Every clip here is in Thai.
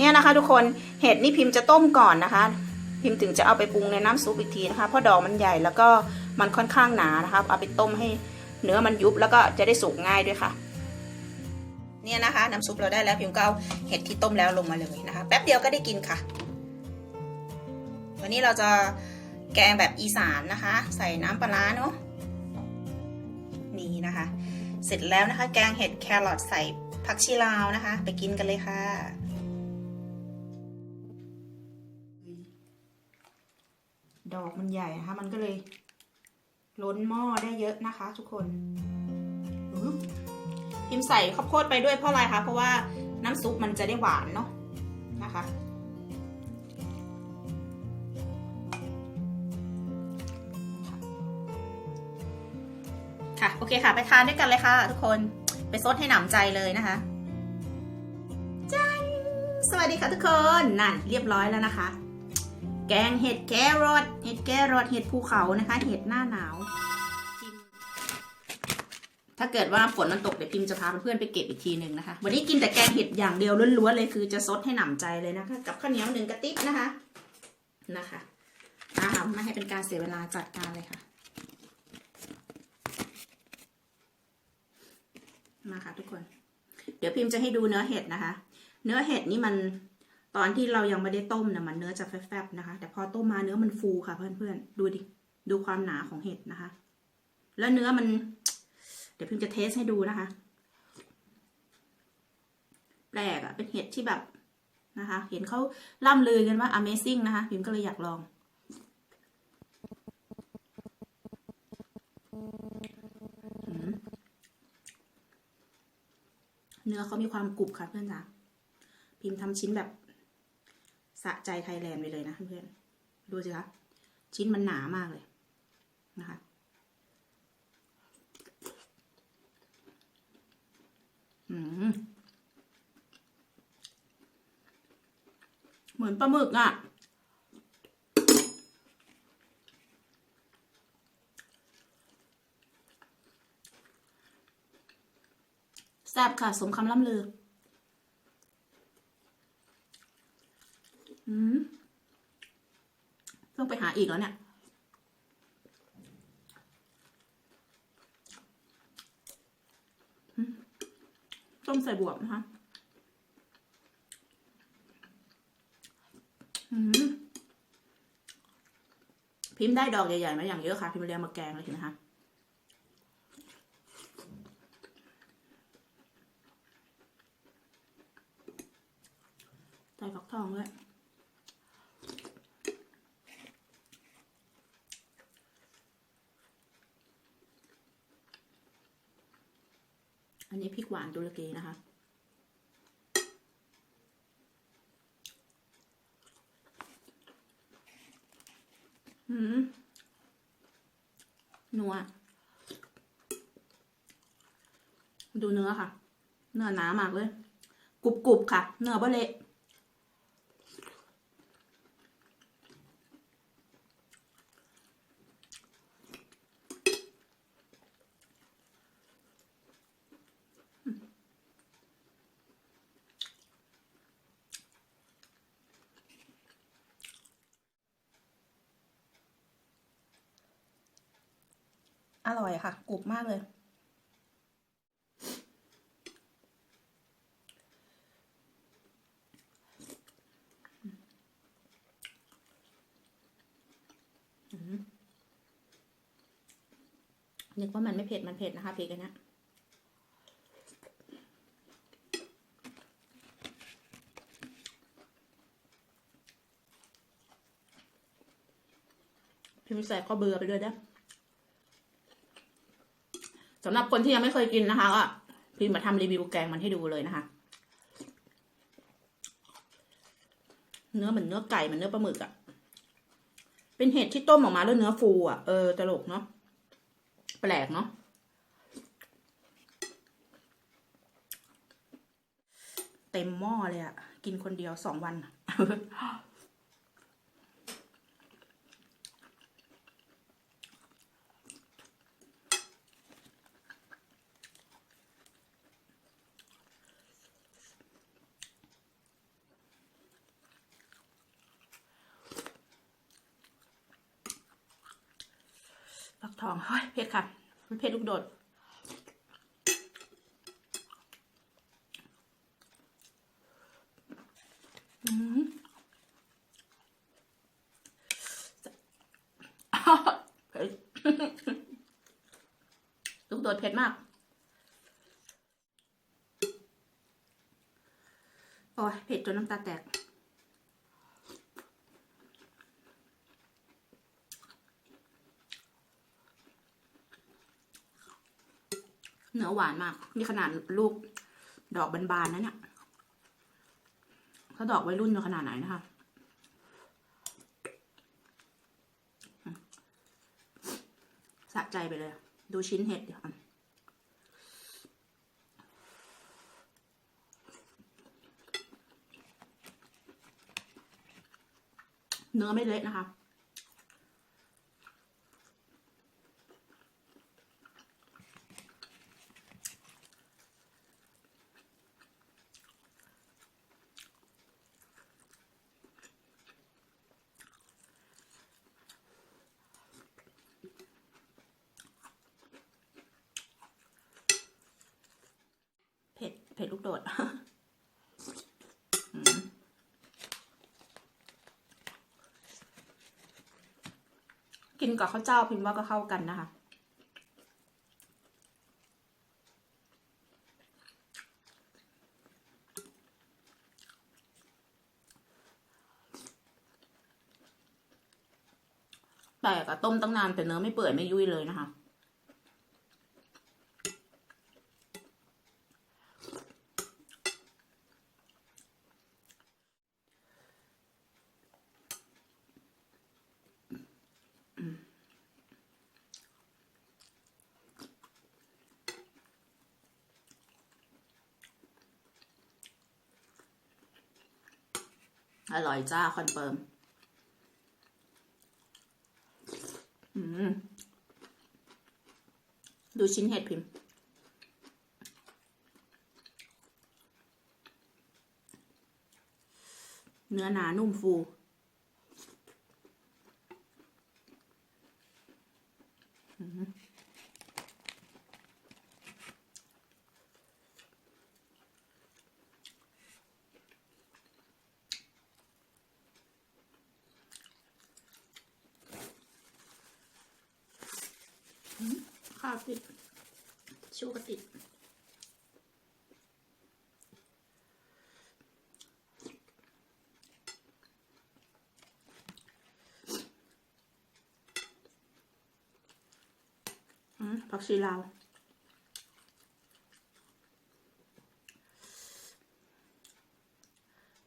เนี่ยนะคะ ทุกคนเห็ดนี่พิมพ์จะต้มก่อนนะคะ พิมพ์ถึงจะเอาไปปรุงในน้ำซุปอีกทีนะคะ เพราะดอกมันใหญ่แล้วก็มันค่อนข้างหนานะคะเอาไปต้มให้เนื้อมันยุบแล้วก็จะได้สุกง่ายด้วยค่ะเนี่ยนะคะน้ำซุปเราได้แล้วพิมพ์ก็เอาเห็ดที่ต้มแล้วลงมาเลยนะคะ แป๊บเดียวก็ได้กินค่ะ วันนี้เราจะแกงแบบอีสานนะคะ ใส่น้ำปลาร้าเนาะนี่นะคะ เสร็จแล้วนะคะ แกงเห็ดแครอทใส่ผักชีลาวนะคะ ไปกินกันเลยค่ะ ดอกมันใหญ่นะคะ มันก็เลย ล้นหม้อได้เยอะนะคะ ทุกคนพิมพ์ใส่ข้าวโพดไปด้วยเพราะอะไรคะเพราะว่าน้ำซุปมันจะได้หวานเนาะนะคะค่ะโอเคค่ะ ไปทานด้วยกันเลยค่ะ ทุกคนไปซดให้หนำใจเลยนะคะจังสวัสดีค่ะทุกคนนั่นเรียบร้อยแล้วนะคะ แกงเห็ดแครอทเห็ดแครอทเห็ดภูเขานะคะ เห็ดหน้าหนาวพิมถ้าเกิดว่าฝนมันตกเดี๋ยวพิมจะพาเพื่อนๆไปเก็บอีกทีหนึ่งนะคะ วันนี้กินแต่แกงเห็ดอย่างเดียวล้วนๆเลยคือจะซดให้หนำใจเลยนะคะ กับข้าวเหนียวหนึ่งกระติบนะคะนะคะอ่าไม่ให้เป็นการเสียเวลาจัดการเลยค่ะ มาค่ะทุกคน เดี๋ยวพิมพ์จะให้ดูเนื้อเห็ดนะคะ เนื้อเห็ดนี่มัน ตอนที่เรายังไม่ได้ต้มนะมันเนื้อจะแฟบๆนะคะ แต่พอต้มมาเนื้อมันฟูค่ะเพื่อนๆดูดิดูความหนาของเห็ดนะคะ แล้วเนื้อมัน เดี๋ยวพิมจะเทสให้ดูนะคะ แปลกอะเป็นเห็ดที่แบบนะคะ เห็นเขาล่ำลือกันว่า amazing นะคะ พิมก็เลยอยากลอง เนื้อเขามีความกรุบค่ะเพื่อนจ๋าพิมพ์ทำชิ้นแบบ สะใจไทยแลนด์ไปเลยนะเพื่อนๆดูสิคะชิ้นมันหนามากเลยนะคะอืมเหมือนปลาหมึกอะ่ะ แซ่บค่ะ สมคำล่ำลือ อืมต้องไปหาอีกแล้วเนี่ย ต้มใส่บวบนะคะพิมพ์ได้ดอกใหญ่ๆมาอย่างเยอะค่ะ พิมพ์เรียงมาแกงเลยเห็นไหมคะใส่ฟักทองด้วย อันนี้พริกหวานตุรกีนะคะ อืมนัว ดูเนื้อค่ะ เนื้อหนามากเลย กรุบๆค่ะ เนื้อบะเละ อร่อยค่ะกรุบมากเลย นึกว่ามันไม่เผ็ด มันเผ็ดนะคะพริกอันนี้ยพิมพ์ใส่ข้าวเบื่อไปด้วยนะ สำหรับคนที่ยังไม่เคยกินนะคะก็พิมพ์มาทำรีวิวแกงมันให้ดูเลยนะคะ เนื้อเหมือนเนื้อไก่เหมือนเนื้อปลาหมึกอะ่ะ เป็นเห็ดที่ต้มออกมาแล้วเนื้อฟูอะ่ะ เออตลกเนาะ แปลกเนาะเต็มหม้อเลยอะ่ะกินคนเดียวสองวัน ทองเฮ้ยเผ็ดค่ะเผ็ดลูกโดด อืมเผ็ดลูกโดดเผ็ดมาก โอ้ยเผ็ดจนน้ำตาแตก อหวานมาก นี่ขนาดลูกดอกบานๆนะเนี่ยถ้าดอกวัยรุ่นจะขนาดไหนนะคะสะใจไปเลย ดูชิ้นเห็ดเดี๋ยวก่อนเนื้อไม่เละนะคะ เผ็ดลูกโดดกินกับข้าวเจ้าพิมพ์ว่าก็เข้ากันนะคะ แต่กับต้มตั้งนานแต่เนื้อไม่เปื่อยไม่ยุ่ยเลยนะคะ อร่อยจ้าคอนเฟิร์มดูชิ้นเห็ดพิมพ์ เนื้อหนานุ่มฟู อืม ข้าวติดชูกติดอืมผักชีลาว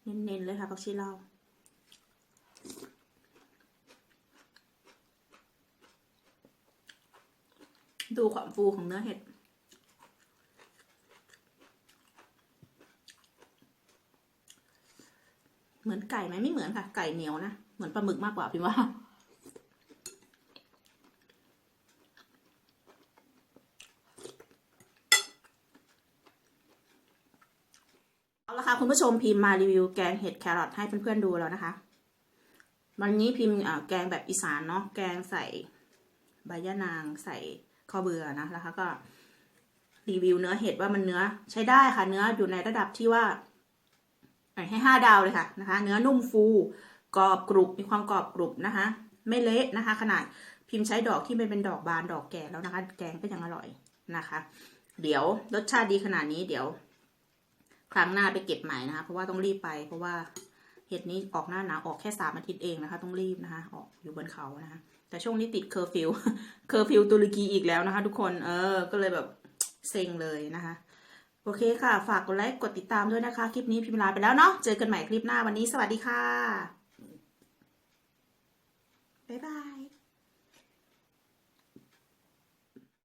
เน้นๆเลยค่ะผักชีลาว ดูความฟูของเนื้อเห็ด เหมือนไก่ไหมไม่เหมือนค่ะ ไก่เหนียวนะ เหมือนปลาหมึกมากกว่าพี่ว่า เอาละค่ะ คุณผู้ชมพิมพ์มารีวิวแกงเห็ดแครอทให้เพื่อนๆดูแล้วนะคะ วันนี้พิมพ์แกงแบบอีสานเนาะ แกงใส่ใบยะนางใส่ ข้าวเบื่อนะแล้วก็รีวิวเนื้อเห็ดว่ามันเนื้อใช้ได้ค่ะ เนื้ออยู่ในระดับที่ว่าให้ห้าดาวเลยค่ะนะคะ เนื้อนุ่มฟูกรอบกรุบมีความกรอบกรุบนะคะ ไม่เละนะคะ ขนาดพิมพ์ใช้ดอกที่เป็นเป็นดอกบานดอกแก่แล้วนะคะ แกงก็ยังอร่อยนะคะ เดี๋ยวรสชาติดีขนาดนี้เดี๋ยว ครั้งหน้าไปเก็บใหม่นะคะ เพราะว่าต้องรีบไปเพราะว่า ห็ดนี้ออกหน้าหนาวออกแค่สามอาทิตย์เองนะคะ ต้องรีบนะคะ ออกอยู่บนเขานะคะ แต่ช่วงนี้ติดเคอร์ฟิวเคอร์ฟิวตุรกีอีกแล้วนะคะ ทุกคนเออ ก็เลยแบบเซ็งเลยนะคะ โอเคค่ะ ฝากกดไลค์กดติดตามด้วยนะคะ คลิปนี้พิมพ์ลาไปแล้วเนาะเจอกันใหม่คลิปหน้าวันนี้สวัสดีค่ะบ๊ายบาย